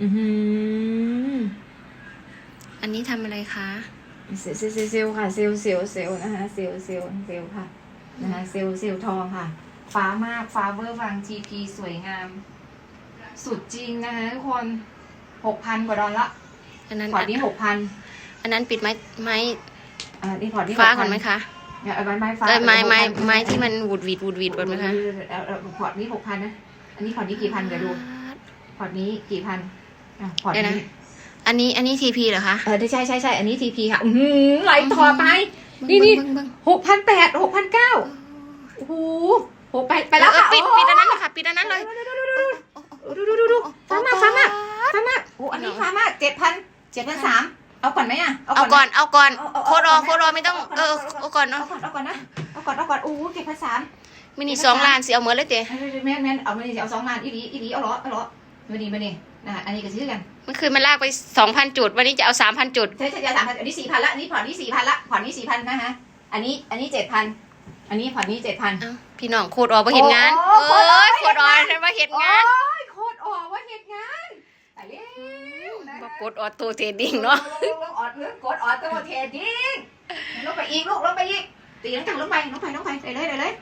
อือหือ อันนี้ทำอะไรคะเซลล์เซลล์เซลล์เซลล์ค่ะเซลล์เซลล์เซลล์นะคะเซลล์เซลล์เซลล์ค่ะนะคะเซลล์เซลล์ทองค่ะ ฟ้ามากฟ้าเวอร์วัง GP สวยงาม สุดจริงนะคะทุกคนหกพันกว่าดอลละอันนั้นพอร์ตนี้หกพันอันนั้นปิดไม้ไม้อ่านี่พอร์ตนี้ฟ้า6,000ก่อนไหมคะเนี่ยเอาไม้ไม้ฟ้าเอ้ยไม้ไม้6,000ไม้ที่มันวูดวีดวูดวีดก่อนไหมคะเอาเอาพอร์ตนี้หกพันนะอันนี้พอร์ตนี้กี่พันเดี๋ยวดูพอร์ตนี้กี่พัน อะพอร์ตเดี๋ยวนะ นี้อันนี้อันนี้ทีพีเหรอคะเออใช่ใช่ใช่อันนี้ TP ค่ะ อือหือไหลต่อไป นี่นี่ เบิ่งเบิ่งหกพันแปดหกพันเก้าเบิ่งโอ้โหหกไปไปแล้วเออค่ะปิดโปิดอันนั้นเลยค่ะปิดอันนั้นเลยดูดูดูดูดูฟ้ามากฟ้ามากฟ้ามากโอ้อันนี้ฟ้ามากเจ็ดพันเจ็ดพันสามเอาก่อนไหมอะเอาก่อนเอาก่อนเอาเอาโคดอเอาโคดอไม่ต้องเออเอาก่อนเอาเนาะก่อนเอาก่อนนะเอาก่อนเอาก่อนโอ้โหเจ็ดพันสามมินิสองล้านสิเอาเหมือนเลยเจ๊แม่นแม่นเอามาดิเอาสองล้านอีดีอีดีเอาเหรอเอาเหรอมาดีมาดี นะอันนี้ก็ซื้อกันเมื่อคืนมันลากไปสองพันจุด วันนี้จะเอาสามพันจุด ใช่ใช่จะสามพันอันนี้สี่พันละอันนี้ผ่อนนี้สี่พันละผ่อนนี้สี่พันนะฮะอันนี้อันนี้เจ็ดพันอันนี้ผ่อนนี้เจ็ดพันเอ้าพี่น้องโคดอบ่เห็นงานโอ้เอ้โอ้ยโคโคดดออฉันว่าเห็นงานโอ้ยโคตรออกว่าเหตุงานแต่เร็วนะบ่กดออโต้เทรดดิ้งเนาะลงลงออดเรื่องกดออดตัวเทดิ้งลงไปอีกลูกลงไปอีกตีนังจังลงไปลงไปลงไปไปเลยไปเลย